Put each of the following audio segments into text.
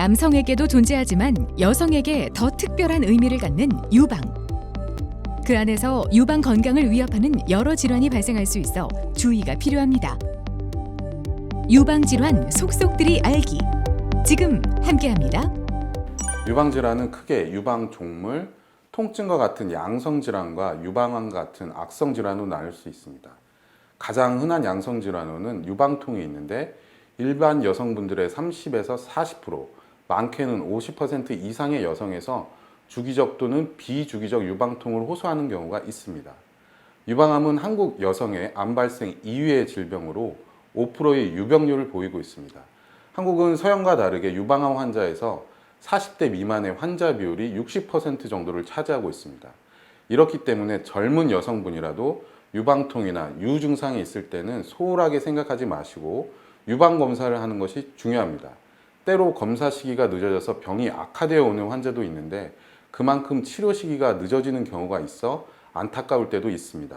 남성에게도 존재하지만 여성에게 더 특별한 의미를 갖는 유방. 그 안에서 유방 건강을 위협하는 여러 질환이 발생할 수 있어 주의가 필요합니다. 유방 질환 속속들이 알기. 지금 함께합니다. 유방 질환은 크게 유방 종물, 통증과 같은 양성 질환과 유방암 같은 악성 질환으로 나눌 수 있습니다. 가장 흔한 양성 질환으로는 유방통이 있는데 일반 여성분들의 30에서 40%, 많게는 50% 이상의 여성에서 주기적 또는 비주기적 유방통을 호소하는 경우가 있습니다. 유방암은 한국 여성의 암 발생 2위의 질병으로 5%의 유병률을 보이고 있습니다. 한국은 서양과 다르게 유방암 환자에서 40대 미만의 환자 비율이 60% 정도를 차지하고 있습니다. 이렇기 때문에 젊은 여성분이라도 유방통이나 유증상이 있을 때는 소홀하게 생각하지 마시고 유방 검사를 하는 것이 중요합니다. 때로 검사 시기가 늦어져서 병이 악화되어 오는 환자도 있는데 그만큼 치료 시기가 늦어지는 경우가 있어 안타까울 때도 있습니다.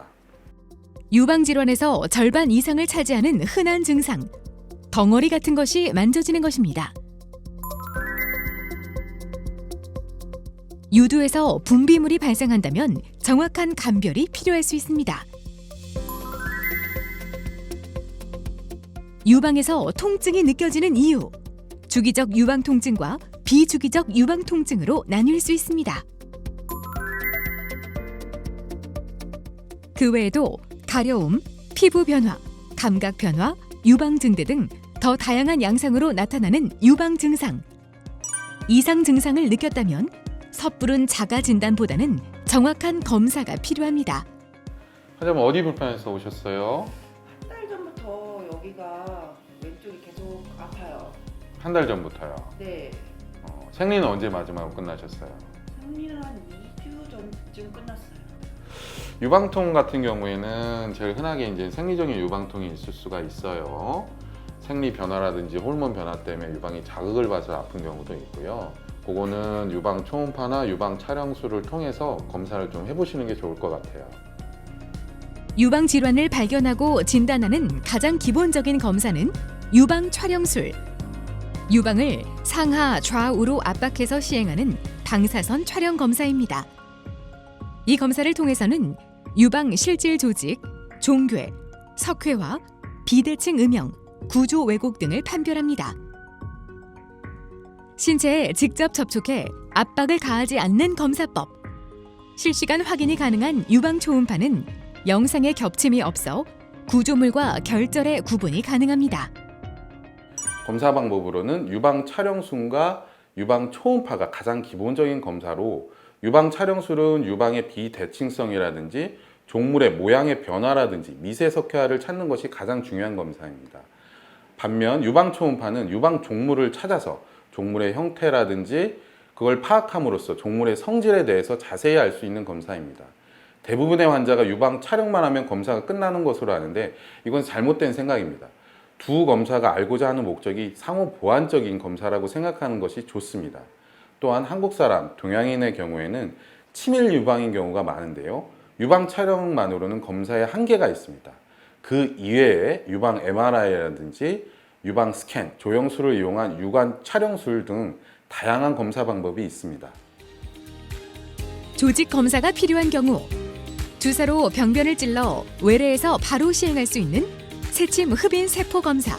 유방 질환에서 절반 이상을 차지하는 흔한 증상. 덩어리 같은 것이 만져지는 것입니다. 유두에서 분비물이 발생한다면 정확한 감별이 필요할 수 있습니다. 유방에서 통증이 느껴지는 이유. 주기적 유방 통증과 비주기적 유방 통증으로 나뉠 수 있습니다. 그 외에도 가려움, 피부 변화, 감각 변화, 유방 증대 등 더 다양한 양상으로 나타나는 유방 증상. 이상 증상을 느꼈다면 섣부른 자가 진단보다는 정확한 검사가 필요합니다. 환자분 어디 불편해서 오셨어요? 한 달 전부터 여기가. 한 달 전부터요. 네. 어, 생리는 언제 마지막으로 끝나셨어요? 생리는 한 2주 전쯤 끝났어요. 유방통 같은 경우에는 제일 흔하게 이제 생리적인 유방통이 있을 수가 있어요. 생리 변화라든지 호르몬 변화 때문에 유방이 자극을 받아서 아픈 경우도 있고요. 그거는 유방 초음파나 유방 촬영술을 통해서 검사를 좀 해보시는 게 좋을 것 같아요. 유방 질환을 발견하고 진단하는 가장 기본적인 검사는 유방 촬영술. 유방을 상하 좌우로 압박해서 시행하는 방사선 촬영 검사입니다. 이 검사를 통해서는 유방 실질 조직, 종괴, 석회화, 비대칭 음영, 구조 왜곡 등을 판별합니다. 신체에 직접 접촉해 압박을 가하지 않는 검사법. 실시간 확인이 가능한 유방 초음파는 영상의 겹침이 없어 구조물과 결절의 구분이 가능합니다. 검사 방법으로는 유방 촬영술과 유방 초음파가 가장 기본적인 검사로 유방 촬영술은 유방의 비대칭성이라든지 종물의 모양의 변화라든지 미세 석회화를 찾는 것이 가장 중요한 검사입니다. 반면 유방 초음파는 유방 종물을 찾아서 종물의 형태라든지 그걸 파악함으로써 종물의 성질에 대해서 자세히 알 수 있는 검사입니다. 대부분의 환자가 유방 촬영만 하면 검사가 끝나는 것으로 아는데 이건 잘못된 생각입니다. 두 검사가 알고자 하는 목적이 상호 보완적인 검사라고 생각하는 것이 좋습니다. 또한 한국 사람, 동양인의 경우에는 치밀 유방인 경우가 많은데요. 유방 촬영만으로는 검사에 한계가 있습니다. 그 이외에 유방 MRI라든지 유방 스캔, 조영술을 이용한 유관 촬영술 등 다양한 검사 방법이 있습니다. 조직 검사가 필요한 경우 주사로 병변을 찔러 외래에서 바로 시행할 수 있는 새침 흡인 세포 검사.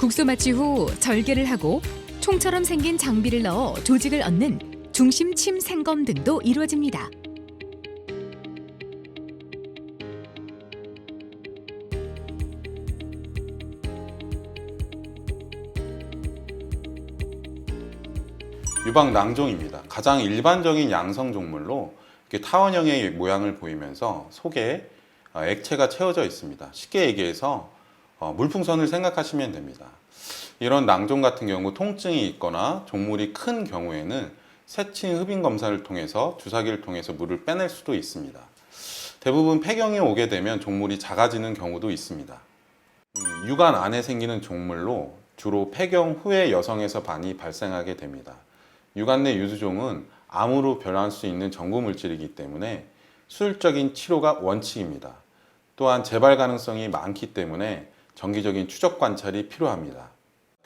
국소 마취 후 절개를 하고 총처럼 생긴 장비를 넣어 조직을 얻는 중심 침 생검 등도 이루어집니다. 유방 낭종입니다. 가장 일반적인 양성 종물로 이렇게 타원형의 모양을 보이면서 속에 어, 액체가 채워져 있습니다. 쉽게 얘기해서 어, 물풍선을 생각하시면 됩니다. 이런 낭종 같은 경우 통증이 있거나 종물이 큰 경우에는 세침 흡인 검사를 통해서 주사기를 통해서 물을 빼낼 수도 있습니다. 대부분 폐경이 오게 되면 종물이 작아지는 경우도 있습니다. 음, 유관 안에 생기는 종물로 주로 폐경 후에 여성에서 많이 발생하게 됩니다. 유관 내 유두종은 암으로 변할 수 있는 전구 물질이기 때문에 수술적인 치료가 원칙입니다. 또한 재발 가능성이 많기 때문에 정기적인 추적 관찰이 필요합니다.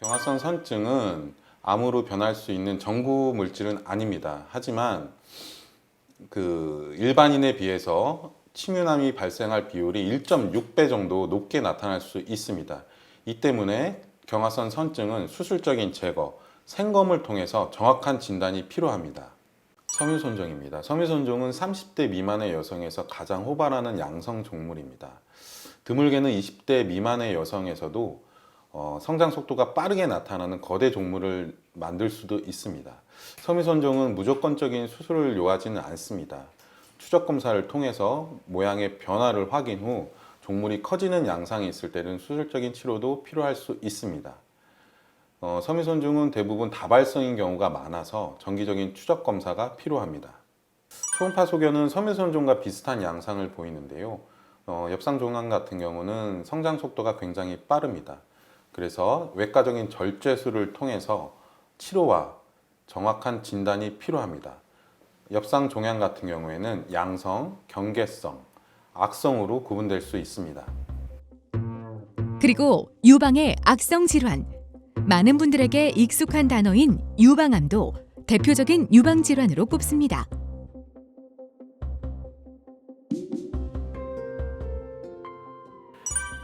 경화성 선증은 암으로 변할 수 있는 전구 물질은 아닙니다. 하지만 그 일반인에 비해서 침유남이 발생할 비율이 1.6배 정도 높게 나타날 수 있습니다. 이 때문에 경화선 선증은 수술적인 제거, 생검을 통해서 정확한 진단이 필요합니다. 섬유손종입니다. 섬유손종은 30대 미만의 여성에서 가장 호발하는 양성 종물입니다. 드물게는 20대 미만의 여성에서도 어, 성장 속도가 빠르게 나타나는 거대 종물을 만들 수도 있습니다. 섬유손종은 무조건적인 수술을 요하지는 않습니다. 추적 검사를 통해서 모양의 변화를 확인 후 종물이 커지는 양상이 있을 때는 수술적인 치료도 필요할 수 있습니다. 어, 섬유손종은 대부분 다발성인 경우가 많아서 정기적인 추적 검사가 필요합니다. 초음파 소견은 섬유손종과 비슷한 양상을 보이는데요. 어, 엽상종양 같은 경우는 성장 속도가 굉장히 빠릅니다. 그래서 외과적인 절제술을 통해서 치료와 정확한 진단이 필요합니다. 엽상 종양 같은 경우에는 양성, 경계성, 악성으로 구분될 수 있습니다. 그리고 유방의 악성 질환. 많은 분들에게 익숙한 단어인 유방암도 대표적인 유방 질환으로 꼽습니다.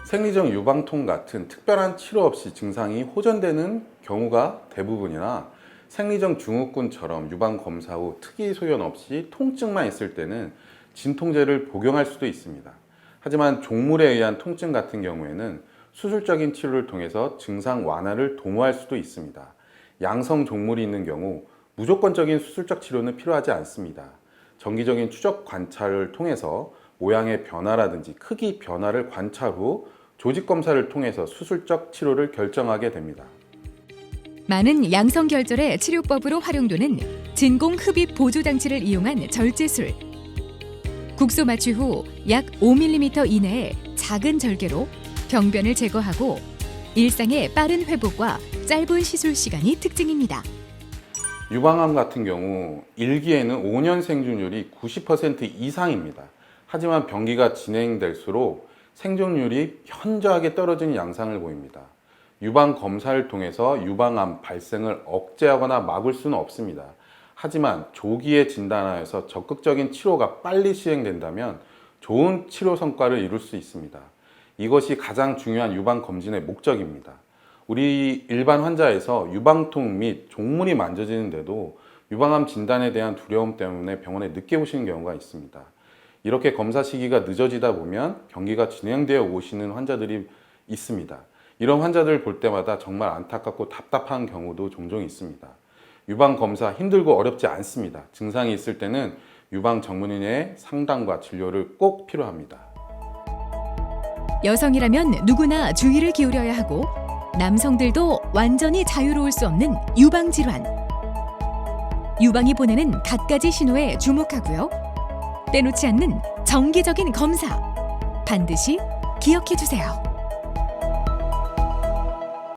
생리적 유방통 같은 특별한 치료 없이 증상이 호전되는 경우가 대부분이나 생리적 증후군처럼 유방 검사 후 특이 소견 없이 통증만 있을 때는 진통제를 복용할 수도 있습니다. 하지만 종물에 의한 통증 같은 경우에는 수술적인 치료를 통해서 증상 완화를 도모할 수도 있습니다. 양성 종물이 있는 경우 무조건적인 수술적 치료는 필요하지 않습니다. 정기적인 추적 관찰을 통해서 모양의 변화라든지 크기 변화를 관찰 후 조직 검사를 통해서 수술적 치료를 결정하게 됩니다. 많은 양성 결절의 치료법으로 활용되는 진공 흡입 보조 장치를 이용한 절제술. 국소 마취 후 약 5mm 이내의 작은 절개로 병변을 제거하고 일상의 빠른 회복과 짧은 시술 시간이 특징입니다. 유방암 같은 경우 1기에는 5년 생존율이 90% 이상입니다. 하지만 병기가 진행될수록 생존율이 현저하게 떨어지는 양상을 보입니다. 유방 검사를 통해서 유방암 발생을 억제하거나 막을 수는 없습니다. 하지만 조기에 진단하여서 적극적인 치료가 빨리 시행된다면 좋은 치료 성과를 이룰 수 있습니다. 이것이 가장 중요한 유방 검진의 목적입니다. 우리 일반 환자에서 유방통 및 종물이 만져지는데도 유방암 진단에 대한 두려움 때문에 병원에 늦게 오시는 경우가 있습니다. 이렇게 검사 시기가 늦어지다 보면 병기가 진행되어 오시는 환자들이 있습니다. 이런 환자들 볼 때마다 정말 안타깝고 답답한 경우도 종종 있습니다. 유방 검사 힘들고 어렵지 않습니다. 증상이 있을 때는 유방 전문의의 상담과 진료를 꼭 필요합니다. 여성이라면 누구나 주의를 기울여야 하고 남성들도 완전히 자유로울 수 없는 유방 질환. 유방이 보내는 갖가지 신호에 주목하고요. 빼놓지 않는 정기적인 검사. 반드시 기억해 주세요.